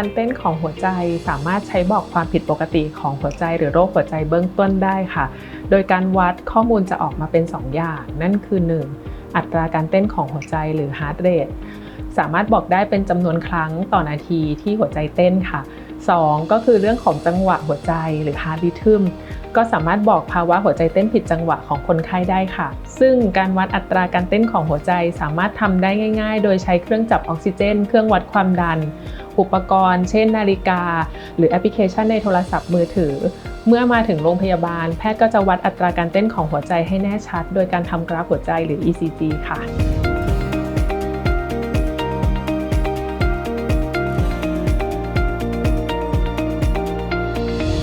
การเต้นของหัวใจสามารถใช้บอกความผิดปกติของหัวใจหรือโรคหัวใจเบื้องต้นได้ค่ะ โดยการวัดข้อมูลจะออกมาเป็น 2 อย่าง นั่นคือ 1. อัตราการเต้นของหัวใจหรือ heart rate สามารถบอกได้เป็นจำนวนครั้งต่อนาทีที่หัวใจเต้นค่ะ 2. ก็คือเรื่องของจังหวะหัวใจหรือ heart rhythm ก็สามารถบอกภาวะหัวใจเต้นผิดจังหวะของคนไข้ได้ค่ะ ซึ่งการวัดอัตราการเต้นของหัวใจสามารถทำได้ง่าย ๆ โดยใช้เครื่องจับออกซิเจน เครื่องวัดความดัน อุปกรณ์ เช่น นาฬิกา หรือแอปพลิเคชันในโทรศัพท์มือถือ เมื่อมาถึงโรงพยาบาล แพทย์ก็จะวัดอัตราการเต้นของหัวใจให้แน่ชัด โดยการทำกราฟหัวใจหรือ ECG ค่ะ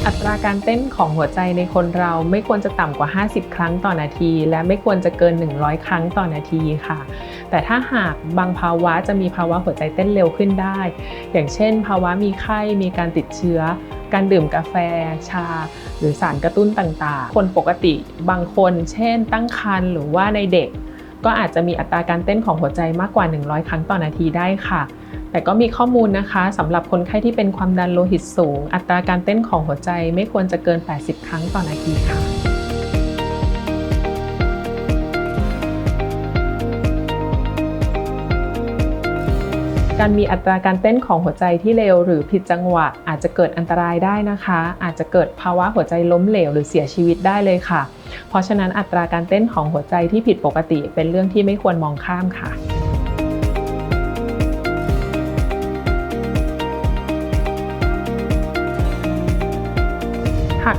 อัตราการเต้นของหัวใจในคนเราไม่ควรจะต่ำกว่า 50 ครั้งต่อนาที และไม่ควรจะเกิน 100 ครั้งต่อนาทีค่ะ แต่ถ้าหากบางภาวะจะมีภาวะหัวใจเต้นเร็วขึ้นได้ อย่างเช่น ภาวะมีไข้มีการติดเชื้อ การดื่มกาแฟ ชา หรือสารกระตุ้นต่างๆ คนปกติบางคน เช่น ตั้งครรภ์หรือว่าในเด็ก ก็อาจจะมีอัตราการเต้นของหัวใจมากกว่า 100 ครั้งต่อนาทีได้ค่ะ แต่ก็มีข้อมูลนะคะสำหรับคนไข้ที่เป็นความดันโลหิตสูง อัตราการเต้นของหัวใจไม่ควรจะเกิน 80 ครั้งต่อนาทีค่ะการมีอัตราการเต้นของหัวใจที่เร็วหรือผิดจังหวะ อาจจะเกิดอันตรายได้นะคะ อาจจะเกิดภาวะหัวใจล้มเหลวหรือเสียชีวิตได้เลยค่ะ เพราะฉะนั้นอัตราการเต้นของหัวใจที่ผิดปกติเป็นเรื่องที่ไม่ควรมองข้ามค่ะ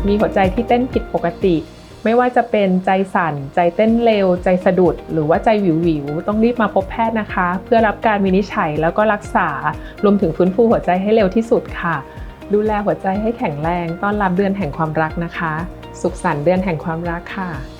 มีหัวใจที่เต้นผิดปกติ ไม่ว่าจะเป็นใจสั่น ใจเต้นเร็ว ใจสะดุด หรือว่าใจวิววิวต้องรีบมาพบแพทย์นะคะ เพื่อรับการวินิจฉัยแล้วก็รักษารวมถึงฟื้นฟูหัวใจให้เร็วที่สุดค่ะ ดูแลหัวใจให้แข็งแรง ต้อนรับเดือนแห่งความรักนะคะ สุขสันต์เดือนแห่งความรักค่ะ